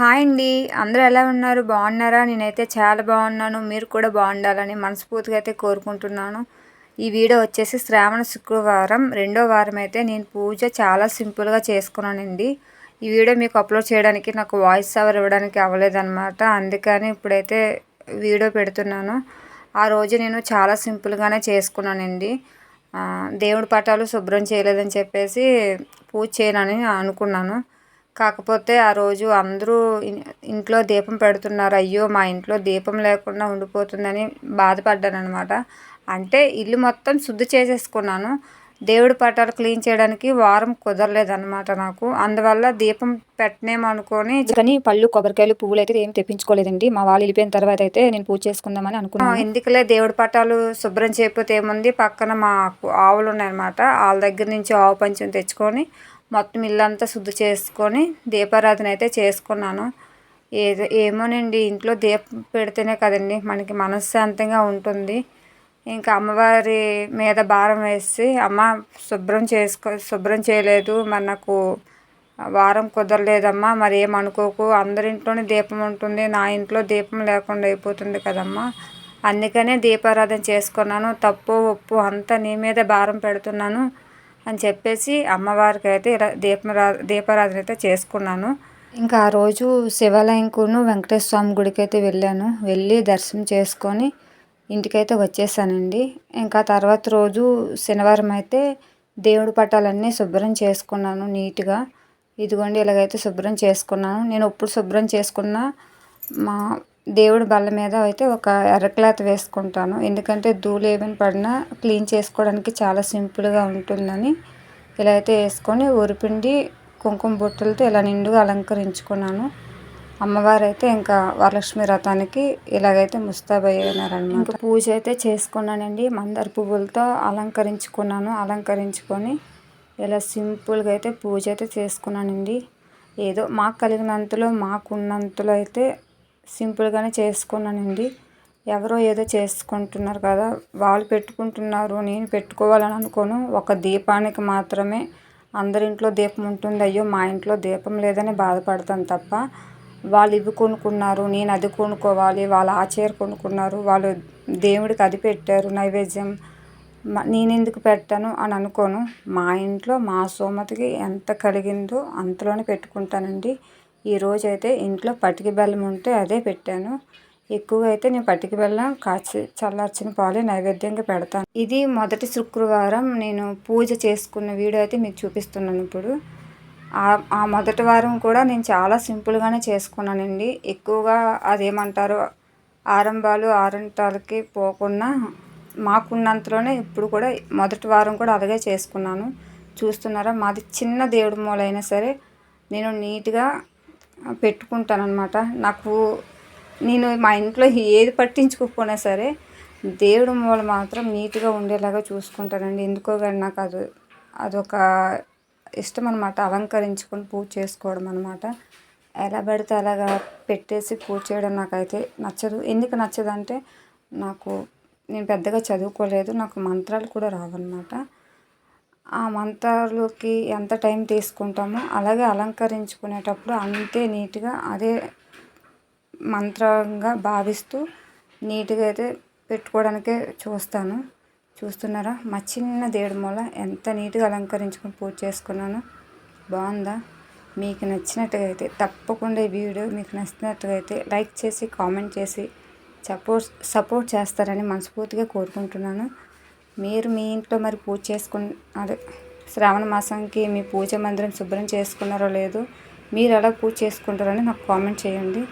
Hi అండి. అందరూ ఎలా ఉన్నారు? బాగున్నారా? నేనైతే చాలా బాగున్నాను. మీరు కూడా బాగుండాలని మనస్ఫూర్తిగా అయితే కోరుకుంటున్నాను. ఈ వీడియో వచ్చేసి శ్రావణ శుక్రవారం. రెండో వారం అయితే నేను పూజ చాలా సింపుల్గా చేసుకున్నానండి. ఈ వీడియో మీకు అప్లోడ్ చేయడానికి నాకు వాయిస్ అవర్ ఇవ్వడానికి అవ్వలేదన్నమాట. అందుకని ఇప్పుడైతే వీడియో పెడుతున్నాను. ఆ రోజు నేను చాలా సింపుల్గానే చేసుకున్నానండి. దేవుడి పటాలు శుభ్రం చేయలేదని చెప్పేసి పూజ చేయనని అనుకున్నాను. కాకపోతే ఆ రోజు అందరూ ఇంట్లో దీపం పెడుతున్నారు. అయ్యో మా ఇంట్లో దీపం లేకుండా ఉండిపోతుందని బాధపడ్డాను అనమాట అంటే ఇల్లు మొత్తం శుద్ధి చేసేసుకున్నాను. దేవుడి పటాలు క్లీన్ చేయడానికి వారం కుదరలేదన్నమాట నాకు. అందువల్ల దీపం పెట్టనేమో అనుకొని కానీ పళ్ళు కొబ్బరికాయలు పువ్వులు అయితే ఏం తెప్పించుకోలేదండి. మా వాళ్ళు వెళ్ళిపోయిన తర్వాత అయితే నేను పూజ చేసుకుందామని అనుకున్నాను. ఎందుకులే దేవుడి పటాలు శుభ్రం చేయకపోతే ఏముంది? పక్కన మా ఆవులు ఉన్నాయన్నమాట వాళ్ళ దగ్గర నుంచి ఆవు పంచం తెచ్చుకొని మొత్తం ఇల్లంతా శుద్ధి చేసుకొని దీపారాధన అయితే చేసుకున్నాను. ఏదో ఏమోనండి ఇంట్లో దీపం పెడితేనే కదండి మనకి మనశ్శాంతంగా ఉంటుంది. ఇంకా అమ్మవారి మీద భారం వేసి అమ్మ శుభ్రం చేసుకో శుభ్రం చేయలేదు మరి నాకు వారం కుదరలేదమ్మా మరి ఏమనుకోకు అందరింట్లోనే దీపం ఉంటుంది నా ఇంట్లో దీపం లేకుండా అయిపోతుంది కదమ్మా. అందుకనే దీపారాధన చేసుకున్నాను తప్పు ఒప్పు అంతా నీ మీద భారం పెడుతున్నాను అని చెప్పేసి అమ్మవారికి అయితే ఇలా దీపరా దీపారాధన అయితే చేసుకున్నాను. ఇంకా ఆ రోజు శివాలయంకును వెంకటేశ్వర స్వామి గుడికి అయితే వెళ్ళాను. వెళ్ళి దర్శనం చేసుకొని ఇంటికైతే వచ్చేసానండి. ఇంకా తర్వాత రోజు శనివారం అయితే దేవుడి పటాలన్నీ శుభ్రం చేసుకున్నాను నీట్గా. ఇదిగోండి ఇలాగైతే శుభ్రం చేసుకున్నాను. నేను ఎప్పుడు శుభ్రం చేసుకున్న మా దేవుడి బల్ల మీద అయితే ఒక ఎర్ర క్లాత్ వేసుకుంటాను. ఎందుకంటే ధూళి ఏమైనా పడినా క్లీన్ చేసుకోవడానికి చాలా సింపుల్గా ఉంటుందని ఇలా అయితే వేసుకొని ఊరిపిండి కుంకుమ బొట్టులతో ఇలా నిండుగా అలంకరించుకున్నాను. అమ్మవారు అయితే ఇంకా వరలక్ష్మి రథానికి ఇలాగైతే ముస్తాబయ్యారనమాట ఇంకా పూజ అయితే చేసుకున్నానండి. మందార పువ్వులతో అలంకరించుకున్నాను. అలంకరించుకొని ఇలా సింపుల్గా అయితే పూజ అయితే చేసుకున్నానండి. ఏదో మాకు కలిగినంతలో మాకున్నంతలో అయితే సింపుల్గానే చేసుకున్నానండి. ఎవరో ఏదో చేసుకుంటున్నారు కదా వాళ్ళు పెట్టుకుంటున్నారు నేను పెట్టుకోవాలని అనుకోను. ఒక దీపానికి మాత్రమే అందరింట్లో దీపం ఉంటుంది. అయ్యో మా ఇంట్లో దీపం లేదని బాధపడతాను తప్ప వాళ్ళు ఇవి కొనుక్కున్నారు నేను అది కొనుక్కోవాలి వాళ్ళు ఆ చీర కొనుక్కున్నారు వాళ్ళు దేవుడికి అది పెట్టారు నైవేద్యం. నేను ఎందుకు పెట్టాను అని అనుకోను. మా ఇంట్లో మా సోమతికి ఎంత కలిగిందో అంతలోనే పెట్టుకుంటానండి. ఈరోజు అయితే ఇంట్లో పటిక బెల్లం ఉంటే అదే పెట్టాను. ఎక్కువగా అయితే నేను పటిక బెల్లం కాచి చల్లార్చిన పాలే నైవేద్యంగా పెడతాను. ఇది మొదటి శుక్రవారం నేను పూజ చేసుకున్న వీడియో అయితే మీకు చూపిస్తున్నాను ఇప్పుడు. ఆ మొదటి వారం కూడా నేను చాలా సింపుల్గానే చేసుకున్నానండి. ఎక్కువగా అదేమంటారు ఆరంభాలు ఆరంటాలకి పోకుండా మాకున్నంతలోనే ఇప్పుడు కూడా మొదటి వారం కూడా అలాగే చేసుకున్నాను. చూస్తున్నారా మాది చిన్న దేవుడి మూలైనా సరే నేను నీట్గా పెట్టుకుంటానమాట నాకు నేను మా ఇంట్లో ఏది పట్టించుకోకపోయినా సరే దేవుడి మూల మాత్రం నీట్గా ఉండేలాగా చూసుకుంటానండి. ఎందుకో కానీ నాకు అది అదొక ఇష్టం అనమాట అలంకరించుకొని పూజ చేసుకోవడం అనమాట ఎలా పెడితే అలాగా పెట్టేసి పూజ చేయడం నాకైతే నచ్చదు. ఎందుకు నచ్చదు అంటే నాకు నేను పెద్దగా చదువుకోలేదు. నాకు మంత్రాలు కూడా రావన్నమాట. ఆ మంత్రాలకి ఎంత టైం తీసుకుంటామో అలాగే అలంకరించుకునేటప్పుడు అంతే నీట్గా అదే మంత్రంగా భావిస్తూ నీట్గా అయితే పెట్టుకోవడానికే చూస్తాను. చూస్తున్నారా? మా చిన్న దేవుడి మూల ఎంత నీట్గా అలంకరించుకొని పూజ చేసుకున్నాను. బాగుందా? మీకు నచ్చినట్టుగా అయితే తప్పకుండా ఈ వీడియో మీకు నచ్చినట్టుగా అయితే లైక్ చేసి కామెంట్ చేసి సపోర్ట్ సపోర్ట్ చేస్తారని మనస్ఫూర్తిగా కోరుకుంటున్నాను. మీరు మీ ఇంట్లో మరి పూజ చేసుకుని అదే శ్రావణ మాసంకి మీ పూజ మందిరం శుభ్రం చేసుకున్నారో లేదో మీరు ఎలా పూజ చేసుకుంటారని నాకు కామెంట్ చేయండి.